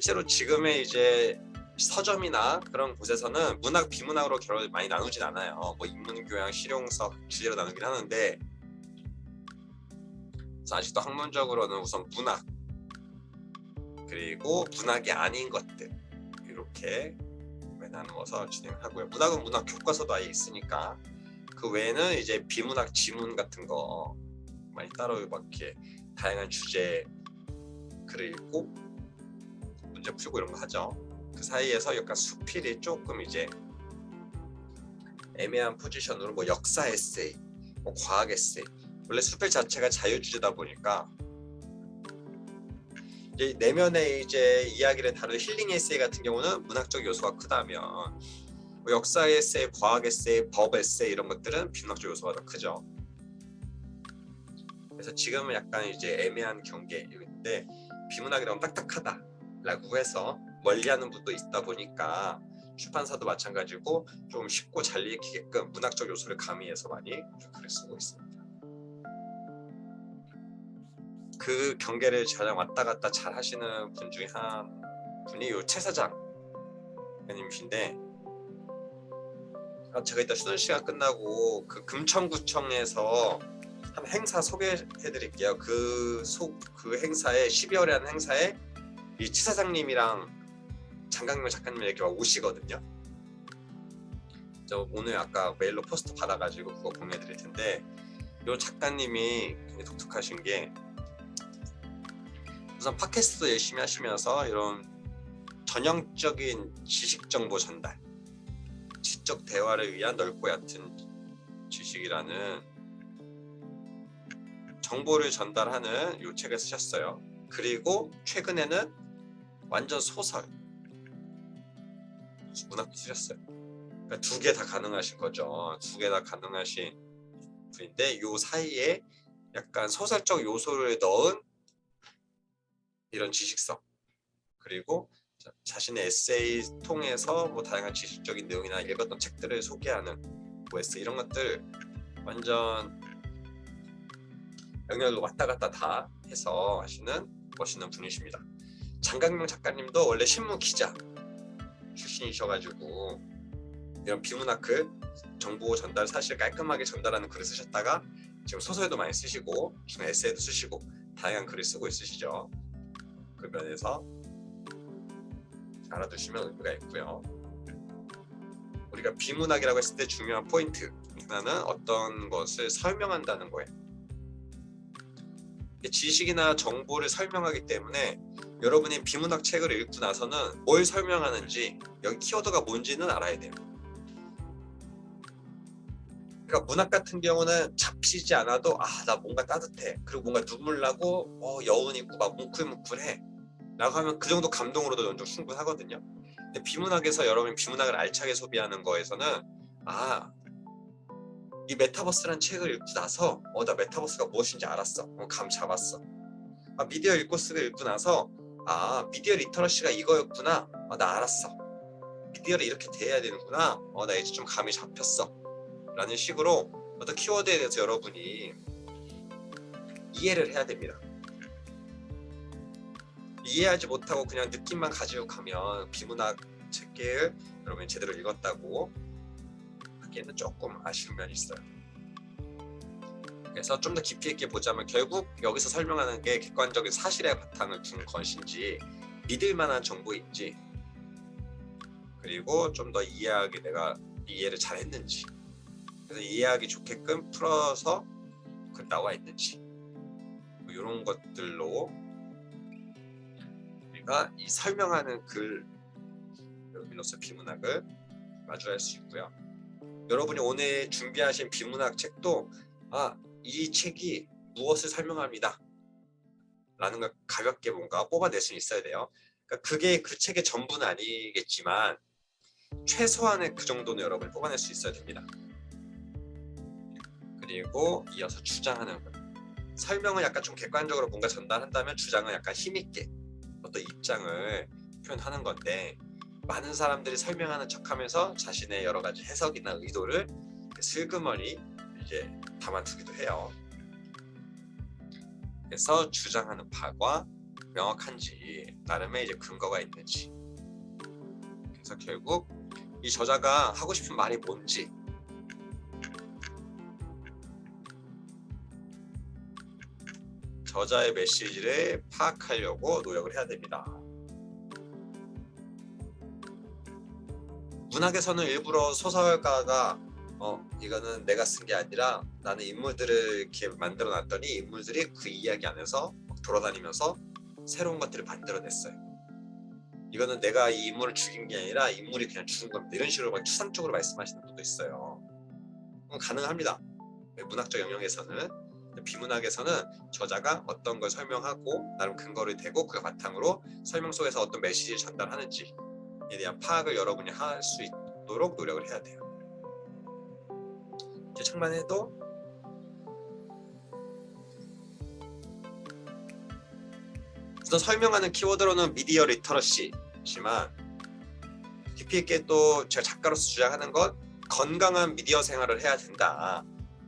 실제로 지금의 이제 서점이나 그런 곳에서는 문학 비문학으로 결을 많이 나누진 않아요. 뭐 인문 교양, 실용서, 주제로 나누긴 하는데 아직도 학문적으로는 우선 문학 그리고 문학이 아닌 것들 이렇게 나누어서 진행하고요. 문학은 문학 교과서도 아예 있으니까 그 외에는 이제 비문학 지문 같은 거 많이 따로 막 이렇게 다양한 주제 읽고 문제 풀고 이런 거 하죠. 그 사이에서 약간 수필이 조금 이제 애매한 포지션으로 뭐 역사 에세이, 뭐 과학 에세이. 원래 수필 자체가 자유 주제다 보니까 이제 내면의 이제 이야기를 다룬 힐링 에세이 같은 경우는 문학적 요소가 크다면 뭐 역사 에세이, 과학 에세이, 법 에세이 이런 것들은 비문학적 요소가 더 크죠. 그래서 지금은 약간 이제 애매한 경계인데 비문학이라면 딱딱하다 라고 해서 멀리하는 분도 있다 보니까 출판사도 마찬가지고 좀 쉽고 잘 읽히게끔 문학적 요소를 가미해서 많이 글을 쓰고 있습니다. 그 경계를 가장 왔다 갔다 잘 하시는 분 중에 한 분이 요 최 사장님이신데 아, 제가 이따 수능 시간 끝나고 그 금천구청에서 한 행사 소개해드릴게요. 그, 소, 그 행사에 12월에 하는 행사에 이 치사장님이랑 장강명 작가님 이렇게 막 오시거든요. 저 오늘 아까 메일로 포스터 받아가지고 그거 보내드릴 텐데 이 작가님이 굉장히 독특하신 게 우선 팟캐스트 열심히 하시면서 이런 전형적인 지식 정보 전달, 지적 대화를 위한 넓고 얕은 지식이라는 정보를 전달하는 이 책을 쓰셨어요. 그리고 최근에는 완전 소설 문학도 쓰셨어요. 그러니까 두 개 다 가능하신 거죠. 두 개 다 가능하신 분인데 요 사이에 약간 소설적 요소를 넣은 이런 지식성 그리고 자- 자신의 에세이 통해서 뭐 다양한 지식적인 내용이나 읽었던 책들을 소개하는 뭐 에세이 이런 것들 완전 영역을 왔다 갔다 다 해서 하시는 멋있는 분이십니다. 장강명 작가님도 원래 신문 기자 출신이셔가지고 이런 비문학 글 정보 전달 사실 깔끔하게 전달하는 글을 쓰셨다가 지금 소설도 많이 쓰시고 중에 에세이도 쓰시고 다양한 글을 쓰고 있으시죠. 그 면에서 알아두시면 의미가 있고요. 우리가 비문학이라고 했을 때 중요한 포인트 하나는 어떤 것을 설명한다는 거예요. 지식이나 정보를 설명하기 때문에 여러분이 비문학 책을 읽고 나서는 뭘 설명하는지 여기 키워드가 뭔지는 알아야 돼요. 그러니까 문학 같은 경우는 잡히지 않아도 아 나 뭔가 따뜻해 그리고 뭔가 눈물 나고 어 여운 있고 막 뭉클뭉클해 라고 하면 그 정도 감동으로도 연중 충분하거든요. 근데 비문학에서 여러분이 비문학을 알차게 소비하는 거에서는 아 이 메타버스라는 책을 읽고 나서 어 나 메타버스가 무엇인지 알았어 어, 감 잡았어 아, 미디어 읽고 쓰고 읽고 나서 아 미디어 리터러시가 이거였구나. 어, 나 알았어. 미디어를 이렇게 대해야 되는구나. 어 나 이제 좀 감이 잡혔어. 라는 식으로 어떤 키워드에 대해서 여러분이 이해를 해야 됩니다. 이해하지 못하고 그냥 느낌만 가지고 가면 비문학 책을 여러분이 제대로 읽었다고 하기에는 조금 아쉬운 면이 있어요. 그래서 좀 더 깊이 있게 보자면 결국 여기서 설명하는 게 객관적인 사실의 바탕을 둔 것인지 믿을 만한 정보인지 그리고 좀 더 이해하게 내가 이해를 잘 했는지 그래서 이해하기 좋게끔 풀어서 그 나와 있는지 뭐 이런 것들로 우리가 이 설명하는 글 여기로서 비문학을 마주할 수 있고요. 여러분이 오늘 준비하신 비문학 책도 아 이 책이 무엇을 설명합니다. 라는 걸 가볍게 뭔가 뽑아낼 수 있어야 돼요. 그러니까 그게 그 책의 전부는 아니겠지만 최소한의 그 정도는 여러분이 뽑아낼 수 있어야 됩니다. 그리고 이어서 주장하는 것. 설명을 약간 좀 객관적으로 뭔가 전달한다면 주장은 약간 힘있게 어떤 입장을 표현하는 건데 많은 사람들이 설명하는 척하면서 자신의 여러 가지 해석이나 의도를 슬그머니 이제 담아두기도 해요. 그래서 주장하는 바과 명확한지 나름의 이제 근거가 있는지 그래서 결국 이 저자가 하고 싶은 말이 뭔지 저자의 메시지를 파악하려고 노력을 해야 됩니다. 문학에서는 일부러 소설가가 어 이거는 내가 쓴 게 아니라 나는 인물들을 이렇게 만들어 놨더니 인물들이 그 이야기 안에서 막 돌아다니면서 새로운 것들을 만들어냈어요. 이거는 내가 이 인물을 죽인 게 아니라 인물이 그냥 죽은 겁니다. 이런 식으로 막 추상적으로 말씀하시는 분도 있어요. 가능합니다. 문학적 영역에서는 비문학에서는 저자가 어떤 걸 설명하고 나름 근거를 대고 그 바탕으로 설명 속에서 어떤 메시지를 전달하는지에 대한 파악을 여러분이 할 수 있도록 노력을 해야 돼요. 책만 해도 우선 설명하는 키워드로는 미디어 리터러시지만 깊이 있게 또 제가 작가로서 주장하는 건 건강한 미디어 생활을 해야 된다.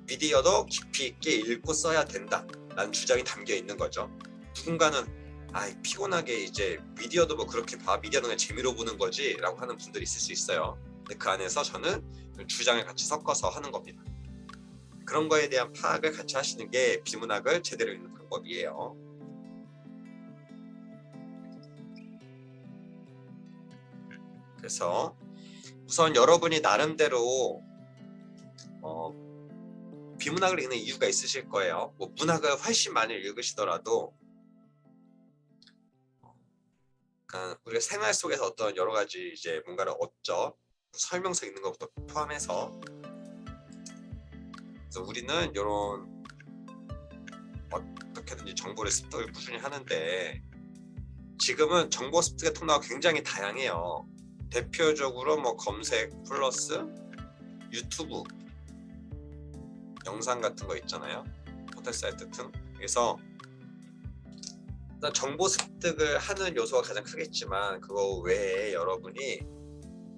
미디어도 깊이 있게 읽고 써야 된다. 라는 주장이 담겨 있는 거죠. 누군가는 아 피곤하게 이제 미디어도 뭐 그렇게 봐 미디어는 그냥 재미로 보는 거지 라고 하는 분들이 있을 수 있어요. 근데 그 안에서 저는 주장을 같이 섞어서 하는 겁니다. 그런 거에 대한 파악을 같이 하시는 게 비문학을 제대로 읽는 방법이에요. 그래서 우선 여러분이 나름대로 어, 비문학을 읽는 이유가 있으실 거예요. 뭐 문학을 훨씬 많이 읽으시더라도 그러니까 우리가 생활 속에서 어떤 여러 가지 이제 뭔가를 얻죠. 설명서 읽는 것부터 포함해서 그래서 우리는 이런 어떻게든지 정보를 습득을 꾸준히 하는데 지금은 정보 습득의 통로가 굉장히 다양해요. 대표적으로 뭐 검색 플러스 유튜브 영상 같은 거 있잖아요. 호텔 사이트 등. 그래서 정보 습득을 하는 요소가 가장 크겠지만 그거 외에 여러분이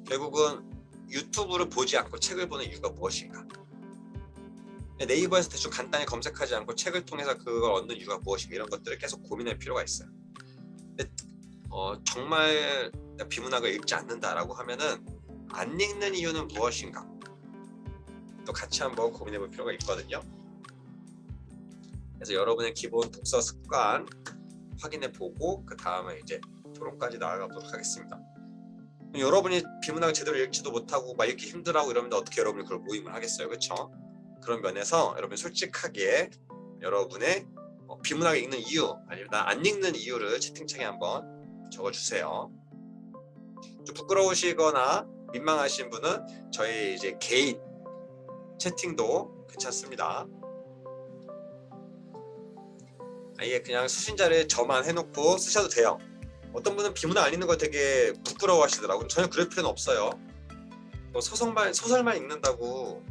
결국은 유튜브를 보지 않고 책을 보는 이유가 무엇인가? 네이버에서 대충 간단히 검색하지 않고 책을 통해서 그걸 얻는 이유가 무엇인가 이런 것들을 계속 고민할 필요가 있어요. 근데 어, 정말 비문학을 읽지 않는다라고 하면은 안 읽는 이유는 무엇인가? 또 같이 한번 고민해 볼 필요가 있거든요. 그래서 여러분의 기본 독서 습관 확인해 보고 그 다음에 이제 토론까지 나아가 보도록 하겠습니다. 여러분이 비문학을 제대로 읽지도 못하고 막 읽기 힘들하고 이러면 어떻게 여러분이 그걸 모임을 하겠어요, 그렇죠? 그런 면에서 여러분 솔직하게 여러분의 어, 비문학을 읽는 이유 아니면 나 안 읽는 이유를 채팅창에 한번 적어주세요. 좀 부끄러우시거나 민망하신 분은 저희 이제 개인 채팅도 괜찮습니다. 아예 그냥 수신자를 저만 해놓고 쓰셔도 돼요. 어떤 분은 비문학 안 읽는 걸 되게 부끄러워하시더라고요. 전혀 그럴 필요는 없어요. 뭐 소설만 소설만 읽는다고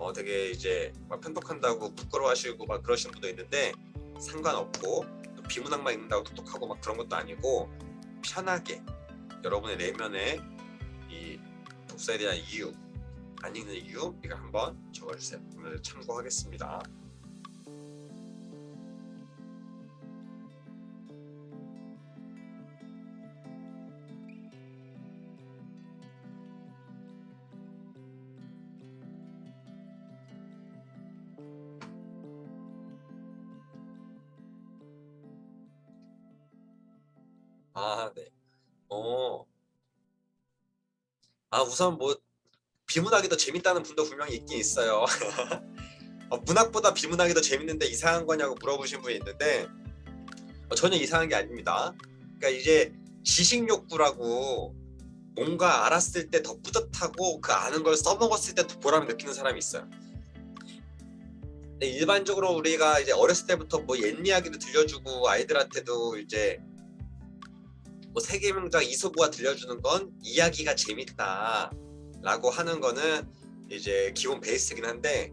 어 되게 이제 막 편독한다고 부끄러워하시고 막 그러시는 분도 있는데 상관없고 또 비문학만 읽는다고 똑똑하고 막 그런 것도 아니고 편하게 여러분의 내면의 이 독서에 대한 이유 안 읽는 이유 이거 한번 적어주세요. 오늘 참고하겠습니다. 아, 네. 어. 아, 우선 뭐 비문학이 더 재밌다는 분도 분명히 있긴 있어요. 어, 문학보다 비문학이 더 재밌는데 이상한 거냐고 물어보신 분이 있는데 어, 전혀 이상한 게 아닙니다. 그러니까 이제 지식 욕구라고 뭔가 알았을 때 더 뿌듯하고 그 아는 걸 써먹었을 때 더 보람을 느끼는 사람이 있어요. 일반적으로 우리가 이제 어렸을 때부터 뭐 옛 이야기도 들려주고 아이들한테도 이제 뭐 세계명작 이소부가 들려주는 건 이야기가 재밌다라고 하는 거는 이제 기본 베이스긴 한데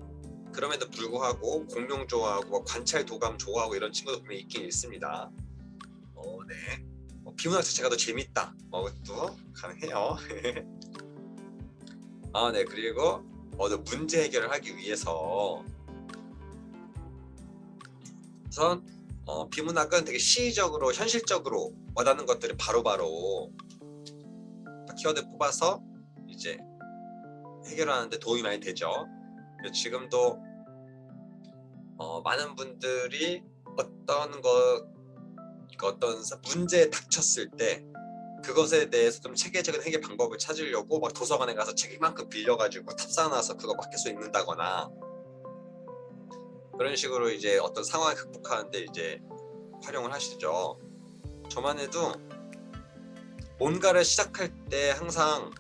그럼에도 불구하고 공룡 좋아하고 뭐 관찰 도감 좋아하고 이런 친구도 분명히 있긴 있습니다. 어, 네. 뭐 비문학 자체가 더 재밌다. 뭐 그것도 가능해요. 아, 네. 그리고 어, 또 문제 해결을 하기 위해서 우선 어, 비문학은 되게 시의적으로 현실적으로 와닿는 것들을 바로바로 키워드 뽑아서 이제 해결하는데 도움이 많이 되죠. 지금도 어, 많은 분들이 어떤 거 그러니까 어떤 사- 문제에 닥쳤을 때 그것에 대해서 좀 체계적인 해결 방법을 찾으려고 막 도서관에 가서 책 이만큼 빌려가지고 탑사놔서 그거 막 계속 읽는다거나 그런 식으로 이제 어떤 상황을 극복하는데 이제 활용을 하시죠. 저만 해도 뭔가를 시작할 때 항상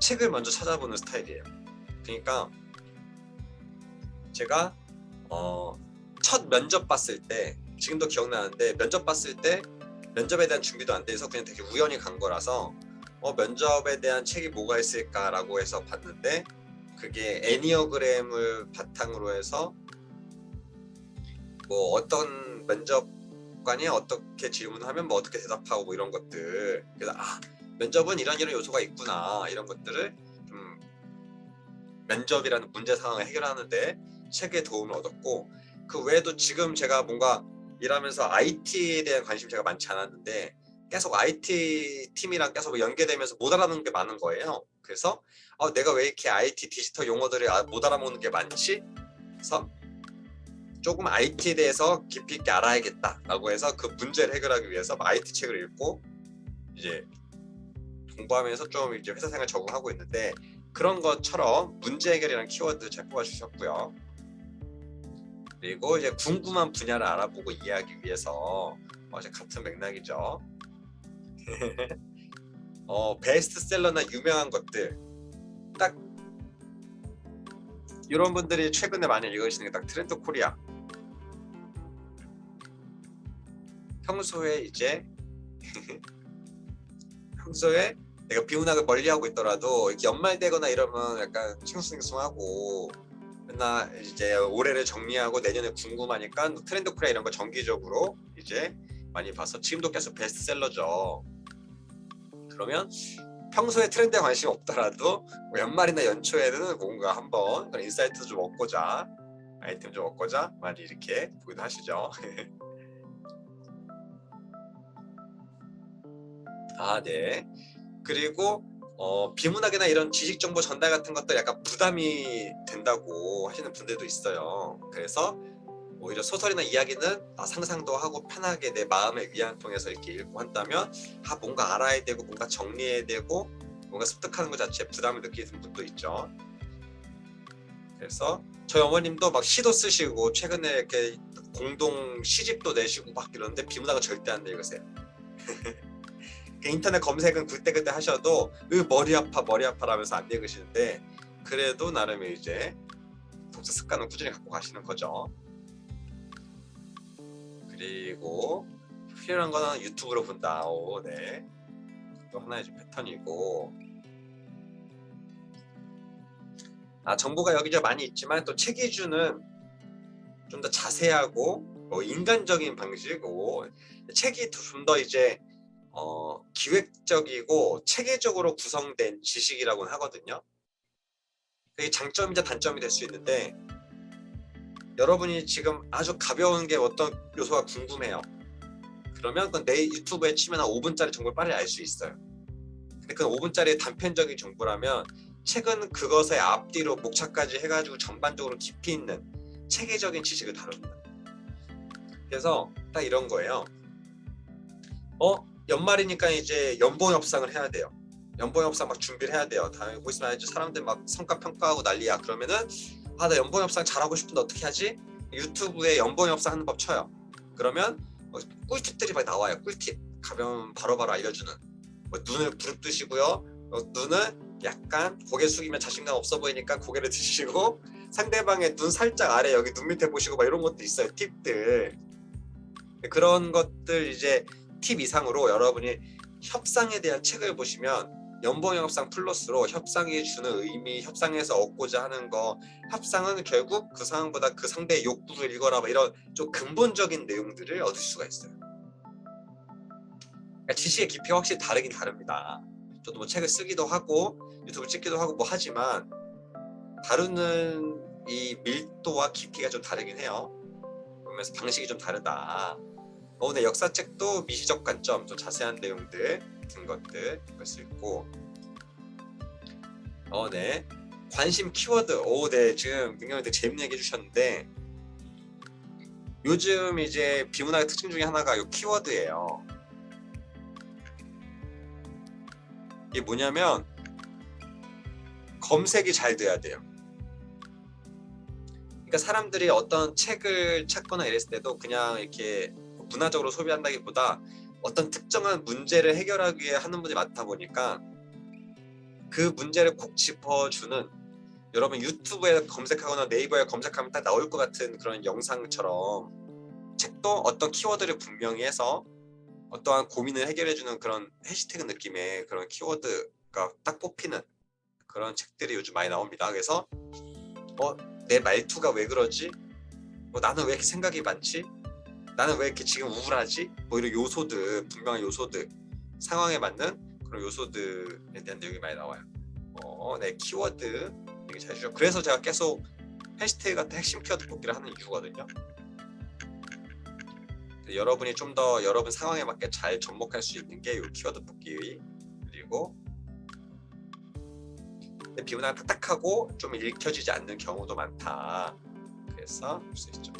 책을 먼저 찾아보는 스타일이에요. 그러니까 제가 어, 첫 면접 봤을 때 지금도 기억나는데 면접 봤을 때 면접에 대한 준비도 안 돼서 그냥 되게 우연히 간 거라서 어, 면접에 대한 책이 뭐가 있을까라고 해서 봤는데 그게 애니어그램을 바탕으로 해서 뭐 어떤 면접관이 어떻게 질문하면 뭐 어떻게 대답하고 뭐 이런 것들 그래서 아 면접은 이런 이런 요소가 있구나 이런 것들을 좀 면접이라는 문제 상황을 해결하는데 책의 도움을 얻었고 그 외에도 지금 제가 뭔가 일하면서 IT에 대한 관심이 제가 많지 않았는데 계속 IT 팀이랑 계속 연계되면서 못 알아듣는 게 많은 거예요. 그래서 어, 내가 왜 이렇게 IT 디지털 용어들을 아- 못 알아먹는 게 많지? 그래서 조금 IT에 대해서 깊이 있게 알아야겠다라고 해서 그 문제를 해결하기 위해서 IT 책을 읽고 이제 공부하면서 좀 이제 회사 생활 적응하고 있는데 그런 것처럼 문제 해결이라는 키워드 잘 뽑아주셨고요. 그리고 이제 궁금한 분야를 알아보고 이해하기 위해서 어, 이제 같은 맥락이죠. 어, 베스트셀러나 유명한 것들 딱 이런 분들이 최근에 많이 읽으시는 게 딱 트렌드 코리아. 평소에 이제 평소에 내가 비문학을 멀리하고 있더라도 이렇게 연말 되거나 이러면 약간 싱숭생숭하고 맨날 이제 올해를 정리하고 내년에 궁금하니까 트렌드 코리아 이런 거 정기적으로 이제 많이 봐서 지금도 계속 베스트셀러죠. 그러면 평소에 트렌드에 관심 없더라도 뭐 연말이나 연초에는 뭔가 한번 인사이트 좀 얻고자 아이템 좀 얻고자 많이 이렇게 보기도 하시죠. 아 네. 그리고 어, 비문학이나 이런 지식 정보 전달 같은 것들 약간 부담이 된다고 하시는 분들도 있어요. 그래서 오히려 소설이나 이야기는 아, 상상도 하고 편하게 내 마음의 위안 통해서 이렇게 읽고 한다면 아 뭔가 알아야 되고 뭔가 정리해야 되고 뭔가 습득하는 것 자체에 부담을 느끼는 분도 있죠. 그래서 저희 어머님도 막 시도 쓰시고 최근에 이렇게 공동 시집도 내시고 막 이러는데 비문학은 절대 안 읽으세요. 그 인터넷 검색은 그때 그때 하셔도 으 머리 아파 머리 아파라면서 안 읽으시는데 그래도 나름의 이제 독서 습관을 꾸준히 갖고 가시는 거죠. 그리고 필요한 거는 유튜브로 본다. 오, 네. 또 하나의 좀 패턴이고. 아, 정보가 여기저기 많이 있지만 또 책이주는 좀 더 자세하고 뭐 인간적인 방식이고 책이 좀 더 이제 어, 기획적이고 체계적으로 구성된 지식이라고는 하거든요. 그게 장점이자 단점이 될 수 있는데 여러분이 지금 아주 가벼운 게 어떤 요소가 궁금해요. 그러면 그건 내 유튜브에 치면 한 5분짜리 정보를 빨리 알 수 있어요. 근데 그 5분짜리 단편적인 정보라면 책은 그것의 앞뒤로 목차까지 해가지고 전반적으로 깊이 있는 체계적인 지식을 다룹니다. 그래서 딱 이런 거예요. 어 연말이니까 이제 연봉 협상을 해야 돼요. 연봉 협상 막 준비를 해야 돼요. 다음에 곧 있으면 이제 사람들 막 성과 평가하고 난리야. 그러면은 아 나 연봉 협상 잘하고 싶은데 어떻게 하지? 유튜브에 연봉 협상 하는 법 쳐요. 그러면 어, 꿀팁들이 막 나와요. 꿀팁 가벼운 바로바로 알려주는. 뭐 눈을 부릅뜨시고요. 어, 눈은 약간 고개 숙이면 자신감 없어 보이니까 고개를 드시고 상대방의 눈 살짝 아래 여기 눈 밑에 보시고 막 이런 것도 있어요. 팁들. 그런 것들 이제 팁 이상으로 여러분이 협상에 대한 책을 보시면 연봉 협상 플러스로 협상이 주는 의미, 협상에서 얻고자 하는 거, 협상은 결국 그 상황보다 그 상대의 욕구를 읽어라 뭐 이런 좀 근본적인 내용들을 얻을 수가 있어요. 그러니까 지식의 깊이가 확실히 다르긴 다릅니다. 저도 뭐 책을 쓰기도 하고 유튜브 찍기도 하고 뭐 하지만 다루는 이 밀도와 깊이가 좀 다르긴 해요. 그러면서 방식이 좀 다르다. 어, 네, 역사책도 미시적 관점, 또 자세한 내용들 같은 것들 볼 수 있고, 어, 네, 관심 키워드, 오, 네, 지금 민경이들 재밌는 얘기 해주셨는데, 요즘 이제 비문학의 특징 중에 하나가 요 키워드예요. 이게 뭐냐면 검색이 잘 돼야 돼요. 그러니까 사람들이 어떤 책을 찾거나 이랬을 때도 그냥 이렇게 문화적으로 소비한다기보다 어떤 특정한 문제를 해결하기 위해 하는 분이 많다 보니까 그 문제를 콕 짚어주는 여러분 유튜브에 검색하거나 네이버에 검색하면 딱 나올 것 같은 그런 영상처럼 책도 어떤 키워드를 분명히 해서 어떠한 고민을 해결해주는 그런 해시태그 느낌의 그런 키워드가 딱 뽑히는 그런 책들이 요즘 많이 나옵니다. 그래서 어, 내 말투가 왜 그러지? 뭐 나는 왜 이렇게 생각이 많지? 나는 왜 이렇게 지금 우울하지? 뭐 이런 요소들 분명한 요소들 상황에 맞는 그런 요소들에 대한 내용이 많이 나와요. 어, 네 키워드 되게 잘 주죠. 그래서 제가 계속 해시태그 같은 핵심 키워드 뽑기를 하는 이유거든요. 여러분이 좀 더 여러분 상황에 맞게 잘 접목할 수 있는 게 이 키워드 뽑기 그리고 근데 비문화가 딱딱하고 좀 읽혀지지 않는 경우도 많다. 그래서 볼 수 있죠.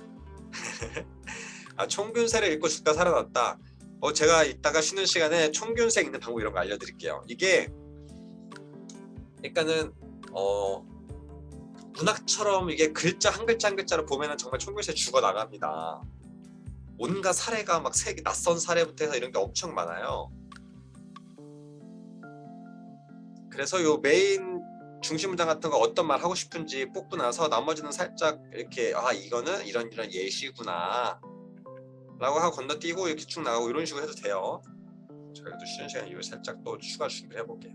아 총균세를 읽고 죽다 살아났다. 어 제가 이따가 쉬는 시간에 총균세 읽는 방법 이런 거 알려드릴게요. 이게 그러니까는 어 문학처럼 이게 글자 한 글자 한 글자로 보면은 정말 총균세 죽어 나갑니다. 온갖 사례가 막 세, 낯선 사례부터 해서 이런 게 엄청 많아요. 그래서 요 메인 중심 문장 같은 거 어떤 말 하고 싶은지 뽑고 나서 나머지는 살짝 이렇게 아 이거는 이런 이런 예시구나 라고 하고 건너뛰고 이렇게 쭉 나가고 이런 식으로 해도 돼요. 저희도 쉬는 시간 이후에 살짝 또 추가 준비를 해볼게요.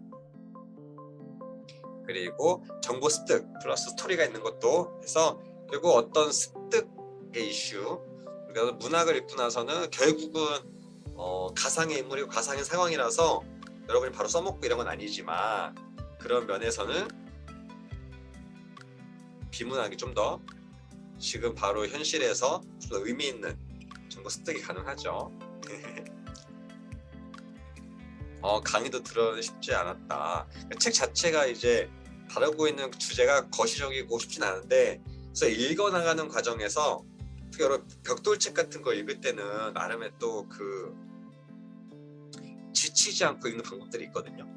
그리고 정보 습득 플러스 스토리가 있는 것도 해서 그리고 어떤 습득의 이슈 그러니까 문학을 읽고 나서는 결국은 어, 가상의 인물이고 가상의 상황이라서 여러분이 바로 써먹고 이런 건 아니지만 그런 면에서는 비문학이 좀 더 지금 바로 현실에서 좀 더 의미 있는 정보 습득이 가능하죠. 어, 강의도 들어 쉽지 않았다. 책 자체가 이제 다루고 있는 주제가 거시적이고 쉽진 않은데 그래서 읽어 나가는 과정에서 특히 여러 벽돌책 같은 거 읽을 때는 나름의 또 그 지치지 않고 읽는 방법들이 있거든요.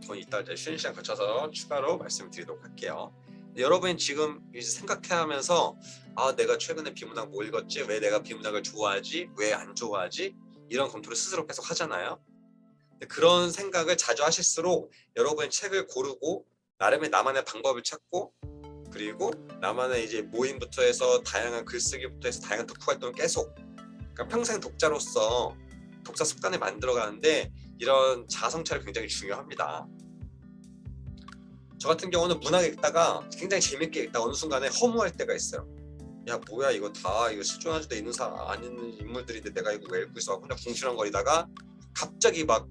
그건 이따 이제 쉬는 시간 거쳐서 추가로 말씀드리도록 할게요. 여러분이 지금 이제 생각해하면서 아 내가 최근에 비문학 뭐 읽었지? 왜 내가 비문학을 좋아하지? 왜 안 좋아하지? 이런 검토를 스스로 계속 하잖아요. 그런 생각을 자주 하실수록 여러분의 책을 고르고 나름의 나만의 방법을 찾고 그리고 나만의 이제 모임부터 해서 다양한 글쓰기부터 해서 다양한 독후 활동을 계속 그러니까 평생 독자로서 독자 습관을 만들어가는데 이런 자성찰이 굉장히 중요합니다. 저 같은 경우는 문학 읽다가 굉장히 재밌게 읽다 어느 순간에 허무할 때가 있어요. 야 뭐야 이거 다 이거 실존하지도 있는 사람 아닌 인물들인데 내가 이거 왜 읽고 있어 혼자 궁시렁거리다가 갑자기 막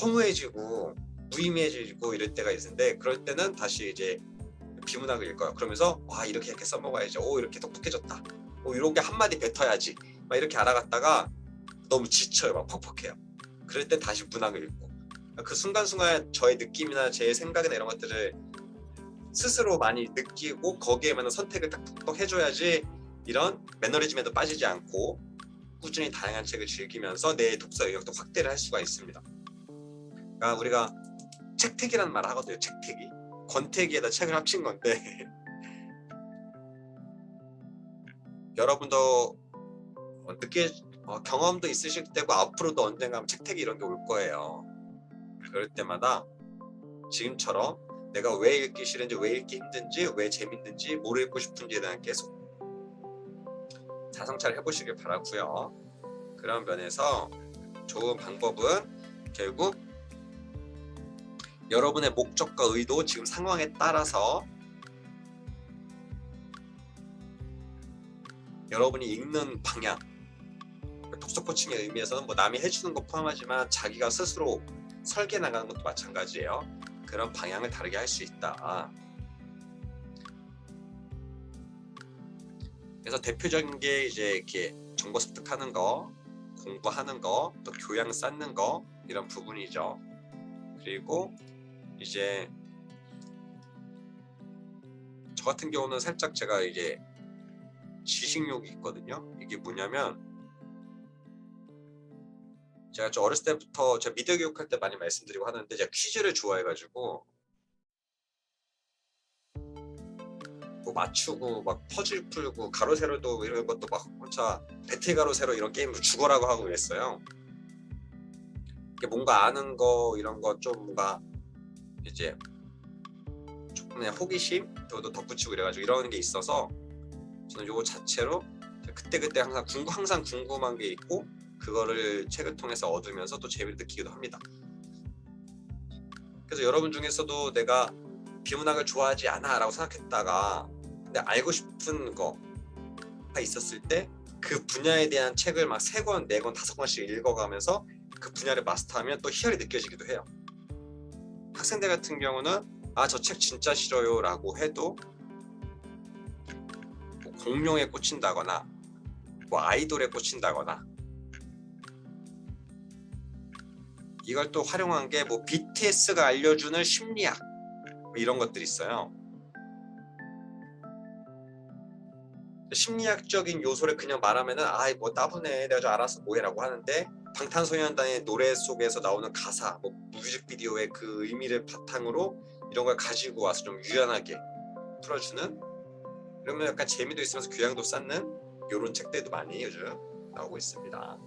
허무해지고 무의미해지고 이럴 때가 있는데 그럴 때는 다시 이제 비문학을 읽어요. 그러면서 와 이렇게 이렇게 써먹어야지. 오 이렇게 똑똑해졌다. 오 이런 게 한마디 뱉어야지. 막 이렇게 알아갔다가 너무 지쳐요. 막 퍽퍽해요. 그럴 땐 다시 문학을 읽고 그 순간순간 저의 느낌이나 제 생각이나 이런 것들을 스스로 많이 느끼고 거기에 맞는 선택을 딱톡 해줘야지 이런 매너리즘에도 빠지지 않고 꾸준히 다양한 책을 즐기면서 내 독서 영역도 확대를 할 수가 있습니다. 그러니까 우리가 책택이라는 말을 하거든요. 책택이. 권태기에다 책을 합친 건데 여러분도 어, 느낄 어, 경험도 있으실 때고 앞으로도 언젠가 책택이 이런 게 올 거예요. 그럴 때마다 지금처럼 내가 왜 읽기 싫은지 왜 읽기 힘든지 왜 재밌는지 뭘 읽고 싶은지에 대한 계속 자성찰 해보시길 바라고요. 그런 면에서 좋은 방법은 결국 여러분의 목적과 의도 지금 상황에 따라서 여러분이 읽는 방향 독서 코칭의 의미에서는 뭐 남이 해주는 거 포함하지만 자기가 스스로 설계 나가는 것도 마찬가지예요. 그런 방향을 다르게 할 수 있다. 그래서 대표적인 게 이제 이렇게 정보 습득하는 거, 공부하는 거, 또 교양 쌓는 거 이런 부분이죠. 그리고 이제 저 같은 경우는 살짝 제가 이제 지식욕이 있거든요. 이게 뭐냐면 제가 좀 어렸을 때부터 제가 미디어 교육할 때 많이 말씀드리고 하는데 제가 퀴즈를 좋아해가지고 뭐 맞추고 막 퍼즐 풀고 가로 세로도 이런 것도 막 혼자 배틀 가로 세로 이런 게임을 죽어라고 하고 그랬어요. 뭔가 아는 거 이런 거 좀 뭔가 이제 조금의 호기심 또도 덧붙이고 이래가지고 이런 게 있어서 저는 요거 자체로 그때 그때 항상 궁금 항상 궁금한 게 있고 그거를 책을 통해서 얻으면서 또 재미를 느끼기도 합니다. 그래서 여러분 중에서도 내가 비문학을 좋아하지 않아라고 생각했다가 근데 알고 싶은 거가 있었을 때 그 분야에 대한 책을 막 세 권, 네 권, 다섯 권씩 읽어가면서 그 분야를 마스터하면 또 희열이 느껴지기도 해요. 학생들 같은 경우는 아 저 책 진짜 싫어요라고 해도 뭐 공룡에 꽂힌다거나 뭐 아이돌에 꽂힌다거나 이걸 또 활용한 게 뭐 BTS가 알려주는 심리학 뭐 이런 것들이 있어요. 심리학적인 요소를 그냥 말하면은 아이 뭐 따분해 내가 좀 알아서 뭐해라고 하는데 방탄소년단의 노래 속에서 나오는 가사, 뭐 뮤직비디오의 그 의미를 바탕으로 이런 걸 가지고 와서 좀 유연하게 풀어주는 그러면 약간 재미도 있으면서 교양도 쌓는 이런 책들도 많이 요즘 나오고 있습니다.